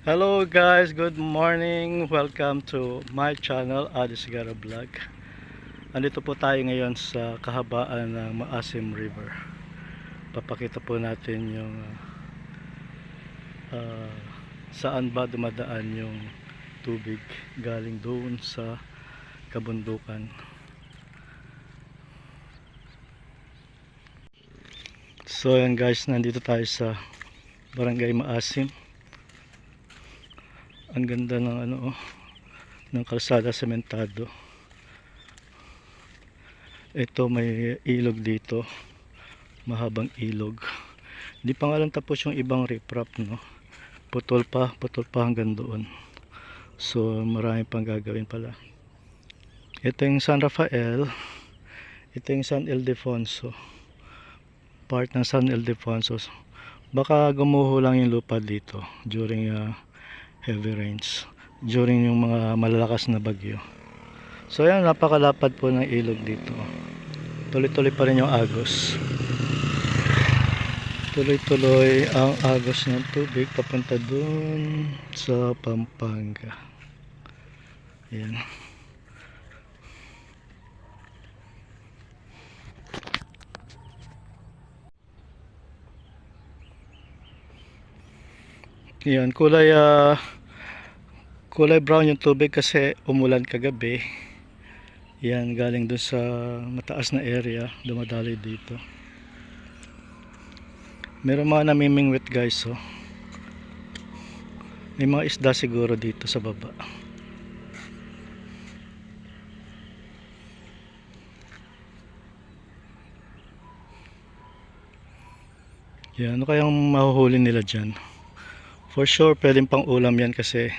Hello guys, good morning. Welcome to my channel, Adis Sigara Vlog. Andito po tayo ngayon sa kahabaan ng Maasim River. Papakita po natin yung ah, saan ba dumadaan yung tubig galing doon sa kabundukan. So yan guys, nandito tayo sa Barangay Maasim ang ganda ng ano oh, ng kalsada sementado. Ito may ilog dito mahabang ilog. Hindi pa nga lang tapos yung ibang riprap no? Putol pa putol pa hanggang doon. So marami pang gagawin pala. Ito yung San Rafael. Ito yung San Ildefonso. Part ng San Ildefonso. Baka gumuho lang yung lupa dito during uh, heavy rains during yung mga malalakas na bagyo. So ayan, napakalapad po ng ilog dito. Tuloy-tuloy pa rin yung agos. Tuloy-tuloy ang agos ng tubig papunta dun sa Pampanga. Ayan. Yan, kulay ah, kulay brown yung tubig kasi umulan kagabi. Yan, galing doon sa mataas na area, dumadaloy dito. Meron mga namimingwit guys, oh. May mga isda siguro dito sa baba. Yan, ano kayang mahuhuli nila dyan? For sure, pwedeng pang ulam yan kasi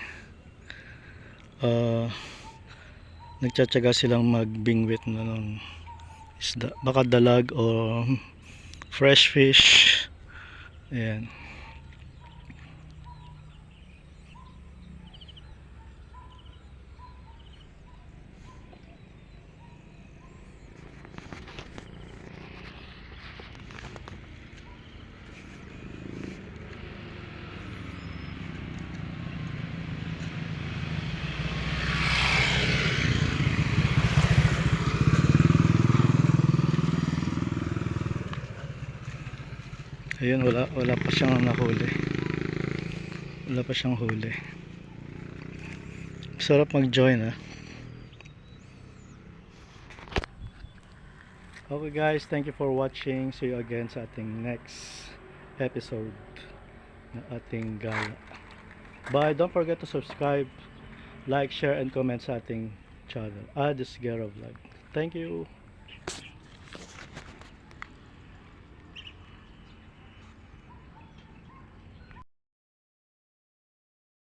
uh, nagtsatsaga silang magbingwit na ng isda. Baka dalag o fresh fish. Ayan. Ayun, wala, wala pa siyang nahuli. Wala pa siyang huli. Sarap mag-join ah. Okay guys, thank you for watching. See you again sa ating next episode ng ating gala. Bye! Don't forget to subscribe, like, share, and comment sa ating channel. Adis Gero Vlog. Thank you!